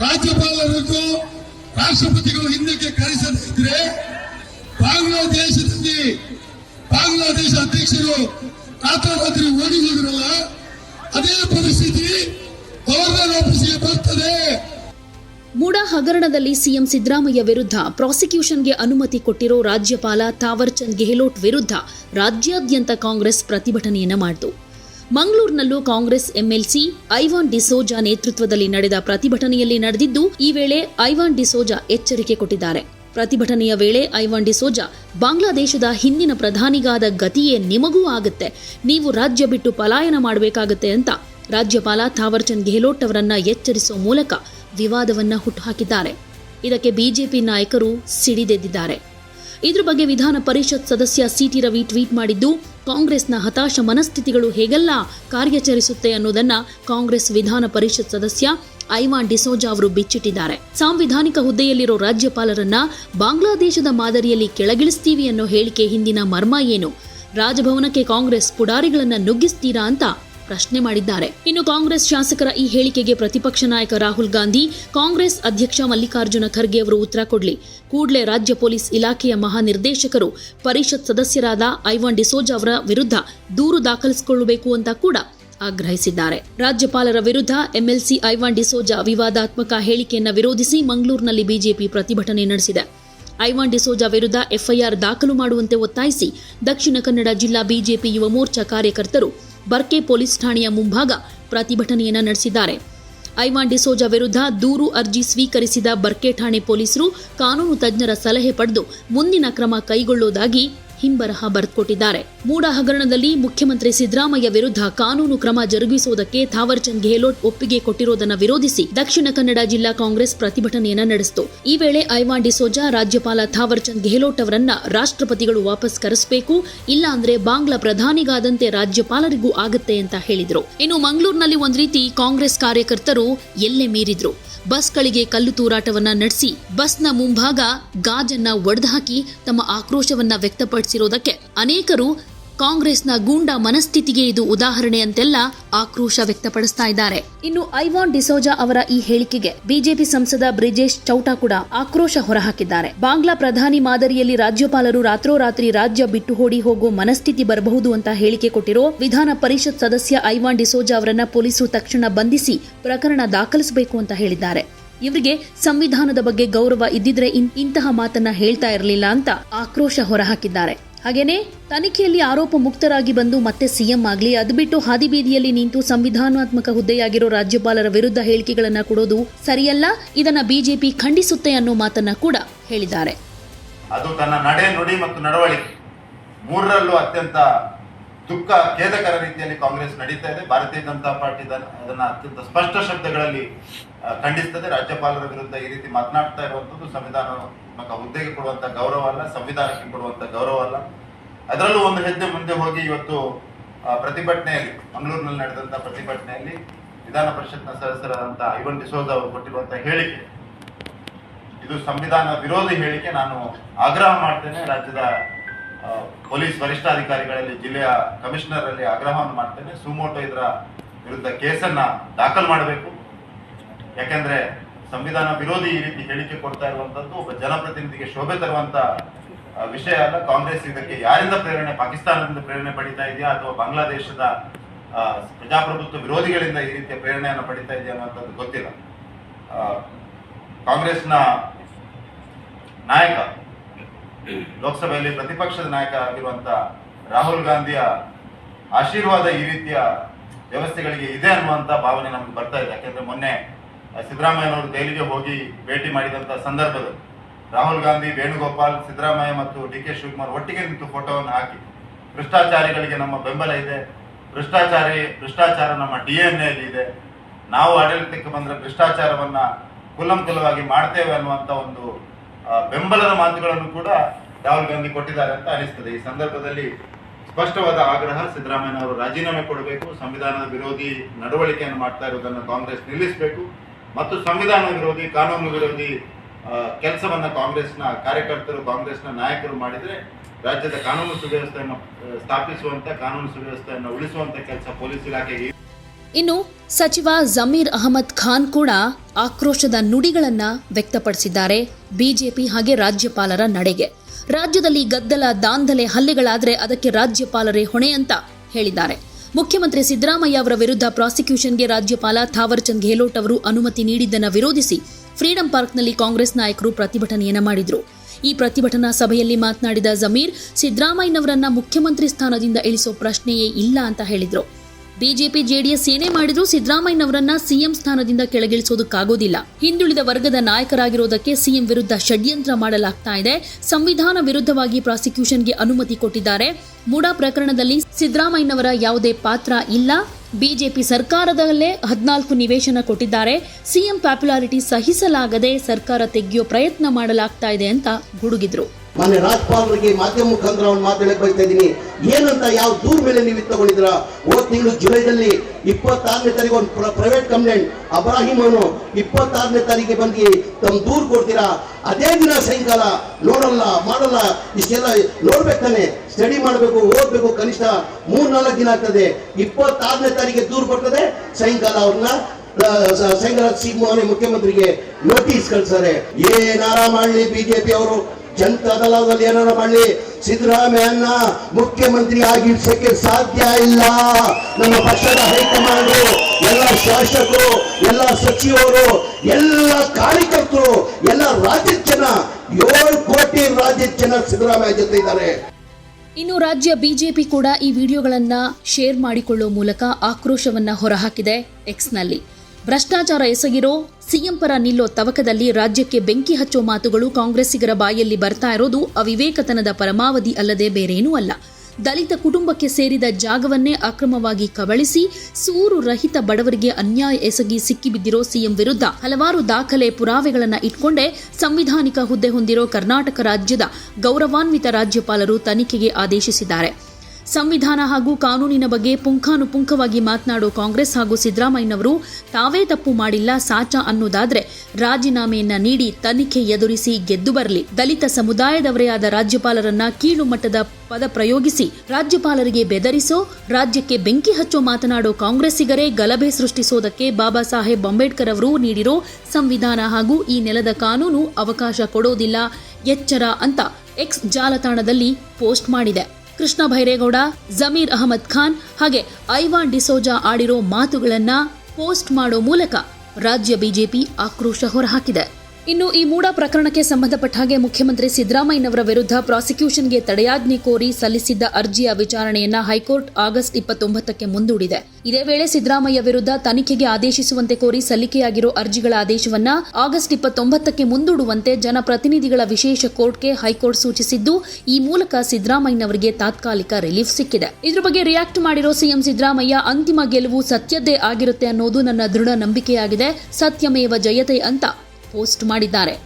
ರಾಜ್ಯಪಾಲರನ್ನು ರಾಷ್ಟ್ರಪತಿಗಳು ಹಿಂದಕ್ಕೆ ಕರೆಸದೇ ಬಾಂಗ್ಲಾದೇಶದಲ್ಲಿ ಬಾಂಗ್ಲಾದೇಶ ಅಧ್ಯಕ್ಷರು ರಾತ್ರೋರಾತ್ರಿ ಓಡಿ ಹೋದ್ರಲ್ಲ, ಅದೇ ಪರಿಸ್ಥಿತಿ ಗವರ್ನರ್ ಆಫೀಸ್ಗೆ ಬರ್ತದೆ. ಮೂಡ ಹಗರಣದಲ್ಲಿ ಸಿಎಂ ಸಿದ್ದರಾಮಯ್ಯ ವಿರುದ್ಧ ಪ್ರಾಸಿಕ್ಯೂಷನ್ಗೆ ಅನುಮತಿ ಕೊಟ್ಟಿರೋ ರಾಜ್ಯಪಾಲ ತಾವರ್ಚಂದ್ ಗೆಹ್ಲೋಟ್ ವಿರುದ್ಧ ರಾಜ್ಯಾದ್ಯಂತ ಕಾಂಗ್ರೆಸ್ ಪ್ರತಿಭಟನೆಯನ್ನ ಮಾಡಿತು ಮಂಗಳೂರಿನಲ್ಲೂ ಕಾಂಗ್ರೆಸ್ ಎಂಎಲ್ಸಿ, ಐವಾನ್ ಡಿಸೋಜಾ ನೇತೃತ್ವದಲ್ಲಿ ನಡೆದ ಪ್ರತಿಭಟನೆಯಲ್ಲಿ ನಡೆದಿದ್ದು, ಈ ವೇಳೆ ಐವಾನ್ ಡಿಸೋಜಾ ಎಚ್ಚರಿಕೆ ಕೊಟ್ಟಿದ್ದಾರೆ. ಪ್ರತಿಭಟನೆಯ ವೇಳೆ ಐವಾನ್ ಡಿಸೋಜಾ ಬಾಂಗ್ಲಾದೇಶದ ಹಿಂದಿನ ಪ್ರಧಾನಿಗಾದ ಗತಿಯೇ ನಿಮಗೂ ಆಗುತ್ತೆ. ನೀವು ರಾಜ್ಯ ಬಿಟ್ಟು ಪಲಾಯನ ಮಾಡಬೇಕಾಗುತ್ತೆ ಅಂತ ರಾಜ್ಯಪಾಲ ಥಾವರ್ಚಂದ್ ಗೆಹ್ಲೋಟ್ ಅವರನ್ನ ಎಚ್ಚರಿಸುವ ಮೂಲಕ ವಿವಾದವನ್ನ ಹುಟ್ಟುಹಾಕಿದ್ದಾರೆ. ಇದಕ್ಕೆ ಬಿಜೆಪಿ ನಾಯಕರು ಸಿಡಿದೆದ್ದಿದ್ದಾರೆ. ಇದ್ರ ಬಗ್ಗೆ ವಿಧಾನ ಪರಿಷತ್ ಸದಸ್ಯ ಸಿಟಿ ರವಿ ಟ್ವೀಟ್ ಮಾಡಿದ್ದು ಕಾಂಗ್ರೆಸ್ನ ಹತಾಶ ಮನಸ್ಥಿತಿಗಳು ಹೇಗೆಲ್ಲ ಕಾರ್ಯಾಚರಿಸುತ್ತೆ ಅನ್ನೋದನ್ನು ಕಾಂಗ್ರೆಸ್ ವಿಧಾನ ಪರಿಷತ್ ಸದಸ್ಯ ಐವಾನ್ ಡಿಸೋಜಾ ಅವರು ಬಿಚ್ಚಿಟ್ಟಿದ್ದಾರೆ. ಸಾಂವಿಧಾನಿಕ ಹುದ್ದೆಯಲ್ಲಿರೋ ರಾಜ್ಯಪಾಲರನ್ನ ಬಾಂಗ್ಲಾದೇಶದ ಮಾದರಿಯಲ್ಲಿ ಕೆಳಗಿಳಿಸ್ತೀವಿ ಅನ್ನೋ ಹೇಳಿಕೆ ಹಿಂದಿನ ಮರ್ಮ ಏನು? ರಾಜಭವನಕ್ಕೆ ಕಾಂಗ್ರೆಸ್ ಪುಡಾರಿಗಳನ್ನ ನುಗ್ಗಿಸ್ತೀರಾ ಅಂತ ಪ್ರಶ್ನೆ ಮಾಡಿದ್ದಾರೆ. ಇನ್ನು ಕಾಂಗ್ರೆಸ್ ಶಾಸಕರ ಈ ಹೇಳಿಕೆಗೆ ಪ್ರತಿಪಕ್ಷ ನಾಯಕ ರಾಹುಲ್ ಗಾಂಧಿ, ಕಾಂಗ್ರೆಸ್ ಅಧ್ಯಕ್ಷ ಮಲ್ಲಿಕಾರ್ಜುನ ಖರ್ಗೆ ಅವರು ಉತ್ತರ ಕೊಡ್ಲಿ. ಕೂಡಲೇ ರಾಜ್ಯ ಪೊಲೀಸ್ ಇಲಾಖೆಯ ಮಹಾನಿರ್ದೇಶಕರು, ಪರಿಷತ್ ಸದಸ್ಯರಾದ ಐವಾನ್ ಡಿಸೋಜಾ ಅವರ ವಿರುದ್ಧ ದೂರು ದಾಖಲಿಸಿಕೊಳ್ಳಬೇಕು ಅಂತ ಕೂಡ ಆಗ್ರಹಿಸಿದ್ದಾರೆ. ರಾಜ್ಯಪಾಲರ ವಿರುದ್ಧ ಎಂಎಲ್ಸಿ ಐವಾನ್ ಡಿಸೋಜಾ ವಿವಾದಾತ್ಮಕ ಹೇಳಿಕೆಯನ್ನು ವಿರೋಧಿಸಿ ಮಂಗಳೂರಿನಲ್ಲಿ ಬಿಜೆಪಿ ಪ್ರತಿಭಟನೆ ನಡೆಸಿದೆ. ಐವಾನ್ ಡಿಸೋಜಾ ವಿರುದ್ಧ ಎಫ್ಐಆರ್ ದಾಖಲು ಮಾಡುವಂತೆ ಒತ್ತಾಯಿಸಿ ದಕ್ಷಿಣ ಕನ್ನಡ ಜಿಲ್ಲಾ ಬಿಜೆಪಿ ಯುವ ಮೋರ್ಚಾ ಕಾರ್ಯಕರ್ತರು ಬರ್ಕೆ ಪೊಲೀಸ್ ಠಾಣೆಯ ಮುಂಭಾಗ ಪ್ರತಿಭಟನೆಯನ್ನು ನಡೆಸಿದ್ದಾರೆ. ಐವಾನ್ ಡಿಸೋಜಾ ವಿರುದ್ಧ ದೂರು ಅರ್ಜಿ ಸ್ವೀಕರಿಸಿದ ಬರ್ಕೆ ಠಾಣೆ ಪೊಲೀಸರು ಕಾನೂನು ತಜ್ಞರ ಸಲಹೆ ಪಡೆದು ಮುಂದಿನ ಕ್ರಮ ಕೈಗೊಳ್ಳುವುದಾಗಿ ಹಿಂಬರಹ ಬರೆದುಕೊಟ್ಟಿದ್ದಾರೆ ಮೂಡ ಹಗರಣದಲ್ಲಿ ಮುಖ್ಯಮಂತ್ರಿ ಸಿದ್ದರಾಮಯ್ಯ ವಿರುದ್ಧ ಕಾನೂನು ಕ್ರಮ ಜರುಗಿಸುವುದಕ್ಕೆ ಥಾವರ್ಚಂದ್ ಗೆಹ್ಲೋಟ್ ಒಪ್ಪಿಗೆ ಕೊಟ್ಟಿರುವುದನ್ನು ವಿರೋಧಿಸಿ ದಕ್ಷಿಣ ಕನ್ನಡ ಜಿಲ್ಲಾ ಕಾಂಗ್ರೆಸ್ ಪ್ರತಿಭಟನೆಯನ್ನು ನಡೆಸಿತು. ಈ ವೇಳೆ ಐವಾನ್ ಡಿಸೋಜಾ ರಾಜ್ಯಪಾಲ ಥಾವರ್ಚಂದ್ ಗೆಹ್ಲೋಟ್ ಅವರನ್ನ ರಾಷ್ಟ್ರಪತಿಗಳು ವಾಪಸ್ ಕರೆಸಬೇಕು ಇಲ್ಲ ಅಂದ್ರೆ ಬಾಂಗ್ಲಾ ಪ್ರಧಾನಿಗಾದಂತೆ ರಾಜ್ಯಪಾಲರಿಗೂ ಆಗುತ್ತೆ ಅಂತ ಹೇಳಿದ್ರು. ಇನ್ನು ಮಂಗಳೂರಿನಲ್ಲಿ ಒಂದ್ ರೀತಿ ಕಾಂಗ್ರೆಸ್ ಕಾರ್ಯಕರ್ತರು ಎಲ್ಲೆ ಮೀರಿದ್ರು. ಬಸ್ಗಳಿಗೆ ಕಲ್ಲು ತೂರಾಟವನ್ನ ನಡೆಸಿ ಬಸ್ನ ಮುಂಭಾಗ ಗಾಜನ್ನ ಒಡೆದುಹಾಕಿ ತಮ್ಮ ಆಕ್ರೋಶವನ್ನ ವ್ಯಕ್ತಪಡಿಸಿರೋದಕ್ಕೆ ಅನೇಕರು ಕಾಂಗ್ರೆಸ್ನ ಗೂಂಡಾ ಮನಸ್ಥಿತಿಗೆ ಇದು ಉದಾಹರಣೆ ಅಂತೆಲ್ಲ ಆಕ್ರೋಶ ವ್ಯಕ್ತಪಡಿಸ್ತಾ ಇದ್ದಾರೆ. ಇನ್ನು ಐವಾನ್ ಡಿಸೋಜಾ ಅವರ ಈ ಹೇಳಿಕೆಗೆ ಬಿಜೆಪಿ ಸಂಸದ ಬ್ರಿಜೇಶ್ ಚೌಟಾ ಕೂಡ ಆಕ್ರೋಶ ಹೊರಹಾಕಿದ್ದಾರೆ. ಬಾಂಗ್ಲಾ ಪ್ರಧಾನಿ ಮಾದರಿಯಲ್ಲಿ ರಾಜ್ಯಪಾಲರು ರಾತ್ರೋರಾತ್ರಿ ರಾಜ್ಯ ಬಿಟ್ಟು ಹೋಡಿ ಹೋಗೋ ಮನಸ್ಥಿತಿ ಬರಬಹುದು ಅಂತ ಹೇಳಿಕೆ ಕೊಟ್ಟಿರೋ ವಿಧಾನ ಪರಿಷತ್ ಸದಸ್ಯ ಐವಾನ್ ಡಿಸೋಜಾ ಅವರನ್ನ ಪೊಲೀಸರು ತಕ್ಷಣ ಬಂಧಿಸಿ ಪ್ರಕರಣ ದಾಖಲಿಸಬೇಕು ಅಂತ ಹೇಳಿದ್ದಾರೆ. ಇವರಿಗೆ ಸಂವಿಧಾನದ ಬಗ್ಗೆ ಗೌರವ ಇದ್ದಿದ್ರೆ ಇಂತಹ ಮಾತನ್ನ ಹೇಳ್ತಾ ಇರಲಿಲ್ಲ ಅಂತ ಆಕ್ರೋಶ ಹೊರಹಾಕಿದ್ದಾರೆ. ಹಾಗೇನೆ, ತನಿಖೆಯಲ್ಲಿ ಆರೋಪ ಮುಕ್ತರಾಗಿ ಬಂದು ಮತ್ತೆ ಸಿಎಂ ಆಗಲಿ ಅದು ಬಿಟ್ಟು ಹಾದಿಬೀದಿಯಲ್ಲಿ ನಿಂತು ಸಂವಿಧಾನಾತ್ಮಕ ಹುದ್ದೆಯಾಗಿರೋ ರಾಜ್ಯಪಾಲರ ವಿರುದ್ಧ ಹೇಳಿಕೆಗಳನ್ನು ಕೊಡೋದು ಸರಿಯಲ್ಲ? ಇದನ್ನ ಬಿಜೆಪಿ ಖಂಡಿಸುತ್ತೆ ಅನ್ನೋ ಮಾತನ್ನ ಕೂಡ ಹೇಳಿದ್ದಾರೆ. ಅದು ತನ್ನ ನಡೆ ನುಡಿ ಮತ್ತು ನಡವಳಿಕೆ ಮೂರರಲ್ಲೂ ಅತ್ಯಂತ ದುಃಖ ಖೇದಕರ ರೀತಿಯಲ್ಲಿ ಕಾಂಗ್ರೆಸ್ ನಡೀತಾ ಇದೆ. ಭಾರತೀಯ ಜನತಾ ಪಾರ್ಟಿ ಅದನ್ನ ಅತ್ಯಂತ ಸ್ಪಷ್ಟ ಶಬ್ದಗಳಲ್ಲಿ ಖಂಡಿಸ್ತದೆ. ರಾಜ್ಯಪಾಲರ ವಿರುದ್ಧ ಈ ರೀತಿ ಮಾತನಾಡ್ತಾ ಇರುವಂತದ್ದು ಸಂವಿಧಾನಾತ್ಮಕ ಹುದ್ದೆಗೆ ಕೊಡುವಂತ ಗೌರವ ಅಲ್ಲ ಸಂವಿಧಾನಕ್ಕೆ ಕೊಡುವಂತ ಗೌರವ ಅಲ್ಲ ಅದರಲ್ಲೂ ಒಂದು ಹೆಜ್ಜೆ ಮುಂದೆ ಹೋಗಿ ಇವತ್ತು ಪ್ರತಿಭಟನೆಯಲ್ಲಿ, ಮಂಗಳೂರಿನಲ್ಲಿ ನಡೆದಂತ ಪ್ರತಿಭಟನೆಯಲ್ಲಿ ವಿಧಾನ ಪರಿಷತ್ನ ಸದಸ್ಯರಾದಂಥ ಐವನ್ ಡಿಸೋಜ್ ಅವರು ಕೊಟ್ಟಿರುವಂತ ಹೇಳಿಕೆ. ಇದು ಸಂವಿಧಾನ ವಿರೋಧಿ ಹೇಳಿಕೆ. ನಾನು ಆಗ್ರಹ ಮಾಡ್ತೇನೆ. ರಾಜ್ಯದ ಪೊಲೀಸ್ ವರಿಷ್ಠಾಧಿಕಾರಿಗಳಲ್ಲಿ, ಜಿಲ್ಲೆಯ ಕಮಿಷನರ್ ಅಲ್ಲಿ ಆಗ್ರಹವನ್ನು ಮಾಡ್ತೇನೆ. ಸುಮೋಟೋ ಇದರ ವಿರುದ್ಧ ಕೇಸನ್ನ ದಾಖಲು ಮಾಡಬೇಕು. ಯಾಕಂದ್ರೆ ಸಂವಿಧಾನ ವಿರೋಧಿ ಈ ರೀತಿ ಹೇಳಿಕೆ ಕೊಡ್ತಾ ಇರುವಂತದ್ದು ಒಬ್ಬ ಜನಪ್ರತಿನಿಧಿಗೆ ಶೋಭೆ ತರುವಂತ ವಿಷಯ ಅಲ್ಲ. ಕಾಂಗ್ರೆಸ್ ಇದಕ್ಕೆ ಯಾರಿಂದ ಪ್ರೇರಣೆ, ಪಾಕಿಸ್ತಾನದಿಂದ ಪ್ರೇರಣೆ ಪಡಿತಾ ಇದೆಯಾ ಅಥವಾ ಬಾಂಗ್ಲಾದೇಶದ ಪ್ರಜಾಪ್ರಭುತ್ವ ವಿರೋಧಿಗಳಿಂದ ಈ ರೀತಿಯ ಪ್ರೇರಣೆಯನ್ನು ಪಡಿತಾ ಇದೆಯಾ ಅನ್ನುವಂಥದ್ದು ಗೊತ್ತಿಲ್ಲ. ಕಾಂಗ್ರೆಸ್ನ ನಾಯಕ, ಲೋಕಸಭೆಯಲ್ಲಿ ಪ್ರತಿಪಕ್ಷದ ನಾಯಕ ಆಗಿರುವಂತ ರಾಹುಲ್ ಗಾಂಧಿಯ ಆಶೀರ್ವಾದ ಈ ರೀತಿಯ ವ್ಯವಸ್ಥೆಗಳಿಗೆ ಇದೆ ಅನ್ನುವಂತ ಭಾವನೆ ನಮ್ಗೆ ಬರ್ತಾ ಇದೆ. ಯಾಕೆಂದ್ರೆ ಮೊನ್ನೆ ಸಿದ್ದರಾಮಯ್ಯನವರು ದೆಹಲಿಗೆ ಹೋಗಿ ಭೇಟಿ ಮಾಡಿದಂತ ಸಂದರ್ಭದಲ್ಲಿ ರಾಹುಲ್ ಗಾಂಧಿ, ವೇಣುಗೋಪಾಲ್, ಸಿದ್ದರಾಮಯ್ಯ ಮತ್ತು ಡಿ ಕೆ ಶಿವಕುಮಾರ್ ಒಟ್ಟಿಗೆ ನಿಂತು ಫೋಟೋವನ್ನು ಹಾಕಿ, ಭ್ರಷ್ಟಾಚಾರಿಗಳಿಗೆ ನಮ್ಮ ಬೆಂಬಲ ಇದೆ, ಭ್ರಷ್ಟಾಚಾರಿ, ಭ್ರಷ್ಟಾಚಾರ ನಮ್ಮ ಡಿ ಎನ್ ಇದೆ, ನಾವು ಆಡಳಿತಕ್ಕೆ ಬಂದ್ರೆ ಭ್ರಷ್ಟಾಚಾರವನ್ನ ಕುಲಂಕುಲವಾಗಿ ಮಾಡ್ತೇವೆ ಅನ್ನುವಂತ ಒಂದು ಬೆಂಬಲದ ಮಾತುಗಳನ್ನು ಕೂಡ ರಾಹುಲ್ ಗಾಂಧಿ ಕೊಟ್ಟಿದ್ದಾರೆ ಅಂತ ಅನಿಸ್ತದೆ. ಈ ಸಂದರ್ಭದಲ್ಲಿ ಸ್ಪಷ್ಟವಾದ ಆಗ್ರಹ ಸಿದ್ದರಾಮಯ್ಯನವರು ರಾಜೀನಾಮೆ ಕೊಡಬೇಕು, ಸಂವಿಧಾನದ ವಿರೋಧಿ ನಡವಳಿಕೆಯನ್ನು ಮಾಡ್ತಾ ಇರುವುದನ್ನು ಕಾಂಗ್ರೆಸ್ ನಿಲ್ಲಿಸಬೇಕು. ಮತ್ತು ಸಂವಿಧಾನ ವಿರೋಧಿ, ಕಾನೂನು ವಿರೋಧಿ ಕೆಲಸವನ್ನ ಕಾಂಗ್ರೆಸ್ನ, ಕಾರ್ಯಕರ್ತರು, ಕಾಂಗ್ರೆಸ್ನ ನಾಯಕರು ಮಾಡಿದರೆ ರಾಜ್ಯದ ಕಾನೂನು ಸುವ್ಯವಸ್ಥೆಯನ್ನು ಸ್ಥಾಪಿಸುವಂತ, ಕಾನೂನು ಸುವ್ಯವಸ್ಥೆಯನ್ನು ಉಳಿಸುವಂತ ಕೆಲಸ ಪೊಲೀಸ್ ಇಲಾಖೆಗೆ ಇನ್ನು ಸಚಿವ ಜಮೀರ್ ಅಹಮದ್ ಖಾನ್ ಕೂಡ ಆಕ್ರೋಶದ ನುಡಿಗಳನ್ನ ವ್ಯಕ್ತಪಡಿಸಿದ್ದಾರೆ. ಬಿಜೆಪಿ ಹಾಗೆ ರಾಜ್ಯಪಾಲರ ನಡೆಗೆ. ರಾಜ್ಯದಲ್ಲಿ ಗದ್ದಲ, ದಾಂಧಲೆ, ಹಲ್ಲೆಗಳಾದರೆ ಅದಕ್ಕೆ ರಾಜ್ಯಪಾಲರೇ ಹೊಣೆ ಅಂತ ಹೇಳಿದ್ದಾರೆ. ಮುಖ್ಯಮಂತ್ರಿ ಸಿದ್ದರಾಮಯ್ಯ ಅವರ ವಿರುದ್ಧ ಪ್ರಾಸಿಕ್ಯೂಷನ್ಗೆ ರಾಜ್ಯಪಾಲ ಥಾವರ್ಚಂದ್ ಗೆಹ್ಲೋಟ್ ಅವರು ಅನುಮತಿ ನೀಡಿದ್ದನ್ನು ವಿರೋಧಿಸಿ ಫ್ರೀಡಂ ಪಾರ್ಕ್ನಲ್ಲಿ ಕಾಂಗ್ರೆಸ್ ನಾಯಕರು ಪ್ರತಿಭಟನೆಯನ್ನು ಮಾಡಿದರು. ಈ ಪ್ರತಿಭಟನಾ ಸಭೆಯಲ್ಲಿ ಮಾತನಾಡಿದ ಜಮೀರ್, ಸಿದ್ದರಾಮಯ್ಯನವರನ್ನ ಮುಖ್ಯಮಂತ್ರಿ ಸ್ಥಾನದಿಂದ ಇಳಿಸೋ ಪ್ರಶ್ನೆಯೇ ಇಲ್ಲ ಅಂತ ಹೇಳಿದ್ರು. ಬಿಜೆಪಿ ಜೆಡಿಎಸ್ ಏನೇ ಮಾಡಿದ್ರೂ ಸಿದ್ದರಾಮಯ್ಯನವರನ್ನ ಸಿಎಂ ಸ್ಥಾನದಿಂದ ಕೆಳಗಿಳಿಸೋದಕ್ಕಾಗೋದಿಲ್ಲ. ಹಿಂದುಳಿದ ವರ್ಗದ ನಾಯಕರಾಗಿರೋದಕ್ಕೆ ಸಿಎಂ ವಿರುದ್ಧ ಷಡ್ಯಂತ್ರ ಮಾಡಲಾಗ್ತಾ ಇದೆ. ಸಂವಿಧಾನ ವಿರುದ್ಧವಾಗಿ ಪ್ರಾಸಿಕ್ಯೂಷನ್ಗೆ ಅನುಮತಿ ಕೊಟ್ಟಿದ್ದಾರೆ. ಮೂಡಾ ಪ್ರಕರಣದಲ್ಲಿ ಸಿದ್ದರಾಮಯ್ಯನವರ ಯಾವುದೇ ಪಾತ್ರ ಇಲ್ಲ. ಬಿಜೆಪಿ ಸರ್ಕಾರದಲ್ಲೇ ಹದಿನಾಲ್ಕು ನಿವೇಶನ ಕೊಟ್ಟಿದ್ದಾರೆ. ಸಿಎಂ ಪಾಪ್ಯುಲಾರಿಟಿ ಸಹಿಸಲಾಗದೆ ಸರ್ಕಾರ ತೆಗೆಯೋ ಪ್ರಯತ್ನ ಮಾಡಲಾಗ್ತಾ ಇದೆ ಅಂತ ಗುಡುಗಿದ್ರು. ಮಾನ್ಯ ರಾಜ್ಪಾಲರಿಗೆ ಮಾಧ್ಯಮ ಮುಖಾಂತರ ಅವ್ನು ಮಾತಾಡಕ್ಕೆ ಬಯಸ್ತಾ ಇದ್ದೀನಿ. ಏನಂತ ಯಾವ ದೂರ ಮೇಲೆ ನೀವು ತಗೊಂಡಿದ್ರ ಹೋದ್ ತಿಂಗಳು ಜುಲೈದಲ್ಲಿ ಇಪ್ಪತ್ತಾರನೇ ತಾರೀಕು ಒಂದು ಪ್ರೈವೇಟ್ ಕಂಪ್ಲೇಂಟ್ ಅಬ್ರಾಹಿಂ ಅವನು ಇಪ್ಪತ್ತಾರನೇ ತಾರೀಕಿಗೆ ಬಂದು ತಮ್ಮ ದೂರ್ ಕೊಡ್ತೀರಾ? ಅದೇ ದಿನ ಸಾಯಂಕಾಲ ನೋಡಲ್ಲ, ಮಾಡಲ್ಲ, ಇಷ್ಟೆಲ್ಲ ನೋಡ್ಬೇಕಾನೆ ಸ್ಟಡಿ ಮಾಡಬೇಕು, ಓದ್ಬೇಕು ಕನಿಷ್ಠ ಮೂರ್ ನಾಲ್ಕು ದಿನ ಆಗ್ತದೆ. ಇಪ್ಪತ್ತಾರನೇ ತಾರೀಕಿಗೆ ದೂರ್ ಕೊಡ್ತದೆ ಸಾಯಂಕಾಲ ಅವ್ರನ್ನ ಸಾಯಂಕಾಲ ಸಿಂಗ್ ಮುಖ್ಯಮಂತ್ರಿಗೆ ನೋಟಿಸ್ ಕಳ್ಸಾರೆ ಏನಾರ ಮಾಡಲಿ ಬಿಜೆಪಿ ಅವರು ಜನತಾ ದಳದಲ್ಲಿ ಏನಾರ ಮಾಡಲಿ? ಸಿದ್ದರಾಮಯ್ಯನ ಮುಖ್ಯಮಂತ್ರಿ ಆಗಿರ್ಸಕ್ಕೆ ಸಾಧ್ಯ ಇಲ್ಲ. ನಮ್ಮ ಪಕ್ಷದ ಹೈಕಮಾಂಡ್, ಎಲ್ಲ ಶಾಸಕರು, ಎಲ್ಲ ಸಚಿವರು, ಎಲ್ಲ ಕಾರ್ಯಕರ್ತರು, ಎಲ್ಲ ರಾಜ್ಯದ ಜನ ಏಳು ಕೋಟಿ ರಾಜ್ಯದ ಜನ ಸಿದ್ದರಾಮಯ್ಯ ಜೊತೆ ಇದ್ದಾರೆ. ಇನ್ನು ರಾಜ್ಯ ಬಿಜೆಪಿ ಕೂಡ ಈ ವಿಡಿಯೋಗಳನ್ನ ಶೇರ್ ಮಾಡಿಕೊಳ್ಳುವ ಮೂಲಕ ಆಕ್ರೋಶವನ್ನ ಹೊರಹಾಕಿದೆ ಎಕ್ಸ್ನಲ್ಲಿ ಭ್ರಷ್ಟಾಚಾರ ಎಸಗಿರೋ, ಸಿಎಂ ಪರ ನಿಲ್ಲೋ ತವಕದಲ್ಲಿ ರಾಜ್ಯಕ್ಕೆ ಬೆಂಕಿ ಹಚ್ಚೋ ಮಾತುಗಳು ಕಾಂಗ್ರೆಸ್ಸಿಗರ ಬಾಯಲ್ಲಿ ಬರ್ತಾ ಇರೋದು ಅವಿವೇಕತನದ ಪರಮಾವಧಿ ಅಲ್ಲದೆ ಬೇರೇನೂ ಅಲ್ಲ. ದಲಿತ ಕುಟುಂಬಕ್ಕೆ ಸೇರಿದ ಜಾಗವನ್ನೇ ಅಕ್ರಮವಾಗಿ ಕಬಳಿಸಿ, ಸೂರು ರಹಿತ ಬಡವರಿಗೆ ಅನ್ಯಾಯ ಎಸಗಿ ಸಿಕ್ಕಿಬಿದ್ದಿರೋ ಸಿಎಂ ವಿರುದ್ಧ ಹಲವಾರು ದಾಖಲೆ ಪುರಾವೆಗಳನ್ನು ಇಟ್ಕೊಂಡೇ ಸಂವಿಧಾನಿಕ ಹುದ್ದೆ ಹೊಂದಿರೋ ಕರ್ನಾಟಕ ರಾಜ್ಯದ ಗೌರವಾನ್ವಿತ ರಾಜ್ಯಪಾಲರು ತನಿಖೆಗೆ ಆದೇಶಿಸಿದ್ದಾರೆ. ಸಂವಿಧಾನ ಹಾಗೂ ಕಾನೂನಿನ ಬಗ್ಗೆ ಪುಂಖಾನುಪುಂಖವಾಗಿ ಮಾತನಾಡೋ ಕಾಂಗ್ರೆಸ್ ಹಾಗೂ ಸಿದ್ದರಾಮಯ್ಯನವರು ತಾವೇ ತಪ್ಪು ಮಾಡಿಲ್ಲ, ಸಾಚ ಅನ್ನೋದಾದ್ರೆ ರಾಜೀನಾಮೆಯನ್ನ ನೀಡಿ ತನಿಖೆ ಎದುರಿಸಿ ಗೆದ್ದು ಬರಲಿ. ದಲಿತ ಸಮುದಾಯದವರೇ ಆದ ರಾಜ್ಯಪಾಲರನ್ನ ಕೀಳು ಮಟ್ಟದ ಪದ ಪ್ರಯೋಗಿಸಿ ರಾಜ್ಯಪಾಲರಿಗೆ ಬೆದರಿಸೋ, ರಾಜ್ಯಕ್ಕೆ ಬೆಂಕಿ ಹಚ್ಚೋ ಮಾತನಾಡೋ ಕಾಂಗ್ರೆಸ್ಸಿಗರೇ ಗಲಭೆ ಸೃಷ್ಟಿಸೋದಕ್ಕೆ ಬಾಬಾ ಸಾಹೇಬ್ ಅಂಬೇಡ್ಕರ್ ಅವರು ನೀಡಿರೋ ಸಂವಿಧಾನ ಹಾಗೂ ಈ ನೆಲದ ಕಾನೂನು ಅವಕಾಶ ಕೊಡೋದಿಲ್ಲ, ಎಚ್ಚರ ಅಂತ ಎಕ್ಸ್ ಜಾಲತಾಣದಲ್ಲಿ ಪೋಸ್ಟ್ ಮಾಡಿದೆ. ಕೃಷ್ಣ ಭೈರೇಗೌಡ, ಜಮೀರ್ ಅಹಮದ್ ಖಾನ್ ಹಾಗೆ ಐವಾನ್ ಡಿಸೋಜಾ ಆಡಿರೋ ಮಾತುಗಳನ್ನ ಪೋಸ್ಟ್ ಮಾಡೋ ಮೂಲಕ ರಾಜ್ಯ ಬಿಜೆಪಿ ಆಕ್ರೋಶ ಹೊರಹಾಕಿದೆ. ಇನ್ನು ಈ ಮೂಡ ಪ್ರಕರಣಕ್ಕೆ ಸಂಬಂಧಪಟ್ಟ ಹಾಗೆ ಮುಖ್ಯಮಂತ್ರಿ ಸಿದ್ದರಾಮಯ್ಯನವರ ವಿರುದ್ಧ ಪ್ರಾಸಿಕ್ಯೂಷನ್ಗೆ ತಡೆಯಾಜ್ಞೆ ಕೋರಿ ಸಲ್ಲಿಸಿದ್ದ ಅರ್ಜಿಯ ವಿಚಾರಣೆಯನ್ನ ಹೈಕೋರ್ಟ್ ಆಗಸ್ಟ್ ಇಪ್ಪತ್ತೊಂಬತ್ತಕ್ಕೆ ಮುಂದೂಡಿದೆ. ಇದೇ ವೇಳೆ ಸಿದ್ದರಾಮಯ್ಯ ವಿರುದ್ಧ ತನಿಖೆಗೆ ಆದೇಶಿಸುವಂತೆ ಕೋರಿ ಸಲ್ಲಿಕೆಯಾಗಿರೋ ಅರ್ಜಿಗಳ ಆದೇಶವನ್ನ ಆಗಸ್ಟ್ ಇಪ್ಪತ್ತೊಂಬತ್ತಕ್ಕೆ ಮುಂದೂಡುವಂತೆ ಜನಪ್ರತಿನಿಧಿಗಳ ವಿಶೇಷ ಕೋರ್ಟ್ಗೆ ಹೈಕೋರ್ಟ್ ಸೂಚಿಸಿದ್ದು, ಈ ಮೂಲಕ ಸಿದ್ದರಾಮಯ್ಯನವರಿಗೆ ತಾತ್ಕಾಲಿಕ ರಿಲೀಫ್ ಸಿಕ್ಕಿದೆ. ಇದರ ಬಗ್ಗೆ ರಿಯಾಕ್ಟ್ ಮಾಡಿರೋ ಸಿಎಂ ಸಿದ್ದರಾಮಯ್ಯ, ಅಂತಿಮ ಗೆಲುವು ಸತ್ಯದ್ದೇ ಆಗಿರುತ್ತೆ ಅನ್ನೋದು ನನ್ನ ದೃಢ ನಂಬಿಕೆಯಾಗಿದೆ. ಸತ್ಯಮೇವ ಜಯತೆ ಅಂತ. ಪೋಸ್ಟ್ ಮಾಡಿದ್ದಾರೆ